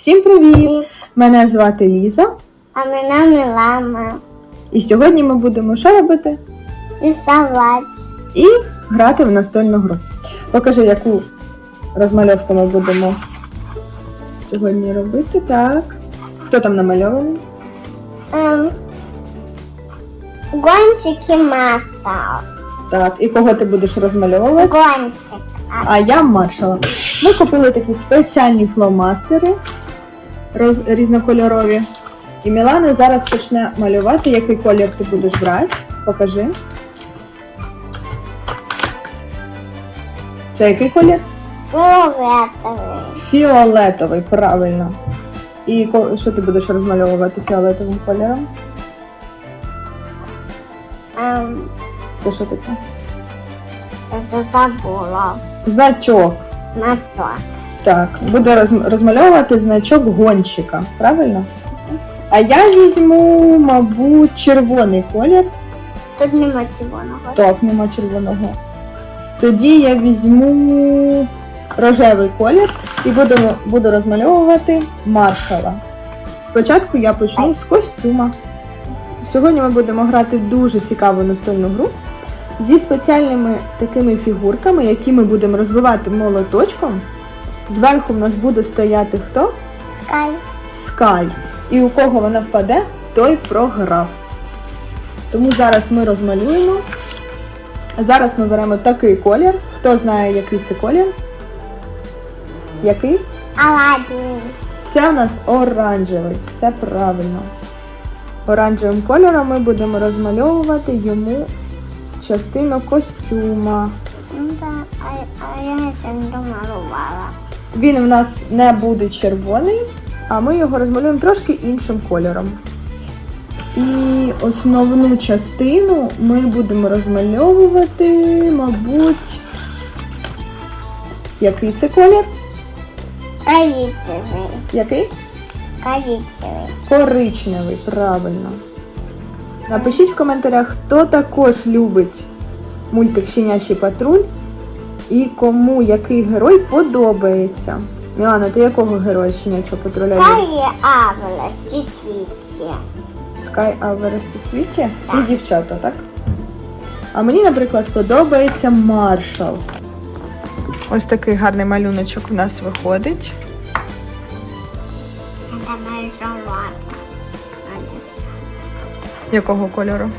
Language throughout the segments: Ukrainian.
Всім привіт! Мене звати Ліза, А мене Мілана. і сьогодні ми будемо що робити? Рисувати. І грати в настольну гру. Покажи, яку розмальовку ми будемо сьогодні робити. Так. Хто там намальований? Ем, гонщики Марсал. Так, і кого ти будеш розмальовувати? Гонщик. А, А я маршала. Ми купили такі спеціальні фломастери роз... різнокольорові. І Мілана зараз почне малювати, який колір ти будеш брати. Покажи. Це який колір? фіолетовий. Фіолетовий, правильно. І що ти будеш розмальовувати фіолетовим кольором? Ем, Це що таке? це забула. Значок. На що? Так, буде роз- розмальовувати значок гонщика, правильно? А я візьму, мабуть, червоний колір. Тут нема червоного. Так, нема червоного. Тоді я візьму рожевий колір і буду, буду розмальовувати маршала. Спочатку я почну з костюма. Сьогодні ми будемо грати дуже цікаву настольну гру зі спеціальними такими фігурками, які ми будемо розбивати молоточком. Зверху в нас буде стояти хто? Скай. Скай. І у кого вона впаде, той програв. Тому зараз ми розмалюємо. Зараз ми беремо такий колір. Хто знає, який це колір? Який? Аладдін. Це в нас оранжевий. Все правильно. Оранжевим кольором ми будемо розмальовувати йому частину костюма. Ну, а, я ще не домалювала. Він в нас не буде червоний, а ми його розмалюємо трошки іншим кольором. І основну частину ми будемо розмальовувати, мабуть, який це колір? Коричневий. Який? Коричневий. Коричневий, правильно. Напишіть в коментарях, хто також любить мультик Щенячий патруль і кому який герой подобається. Мілана, ти якого героя Щенячого патруля? Скай Авелес. Ті світі. Sky Everest у світі? Всі дівчата, так? А мені, наприклад, подобається маршал. Ось такий гарний малюночок у нас виходить. Якого кольору?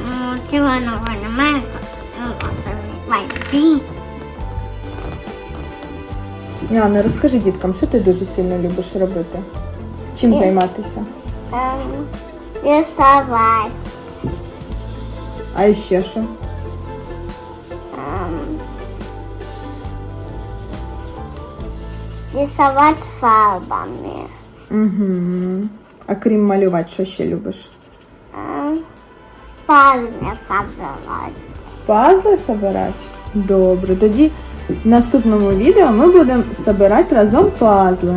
Ну, червоного немає. Ну. Яна, розкажи діткам, що ти дуже сильно любиш робити? Чим займатися? Ем, рисувати. А ще що? Ем, рисувати фарбами. Угу. А крім малювати, що ще любиш? Ем, пазли собирати. Пазли собирати? Добре. Тоді в наступному відео ми будемо збирати разом пазли.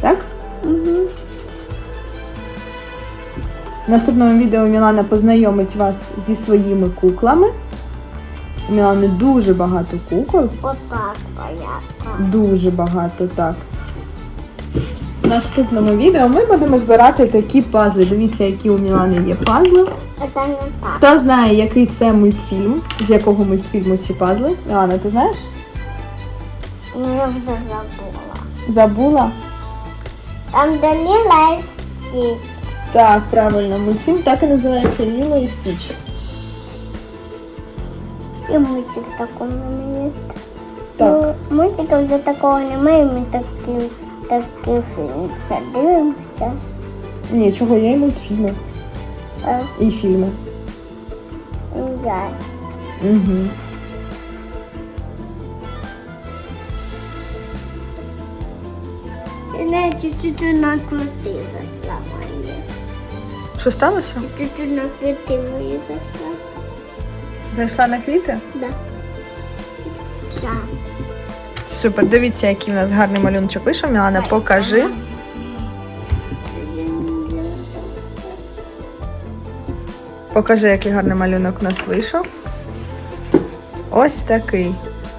Так? Угу. В наступному відео Мілана познайомить вас зі своїми куклами. У Мілани дуже багато кукол. Отак понятно. Дуже багато, так. Наступному відео ми будемо збирати такі пазли. Дивіться, які у Мілани є пазли. Не. Хто знає, який це мультфільм? З якого мультфільму ці пазли? Мілана, ти знаєш? Ну, я вже забула. Забула? Там де Ліла і Стіч. Так, правильно, мультфільм так і називається Ліло і Стіч. І мультик такий у є. Так. Ну, вже такого немає, ми такий, такий фільм все дивимося. Ні, чого є і мультфільми, Е, і фільми. Я. Угу. І навіть чуть-чуть накрути засламає. Що сталося? Чуть-чуть накрути мої засла. Зайшла на квіти? Да. Все. Супер, дивіться, який в нас гарний малюночок вийшов. Мілана, покажи. Покажи, який гарний малюнок у нас вийшов. Ось такий.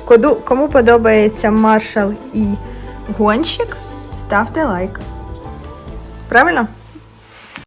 Коду- Кому подобається маршал і гонщик, ставте лайк. Правильно?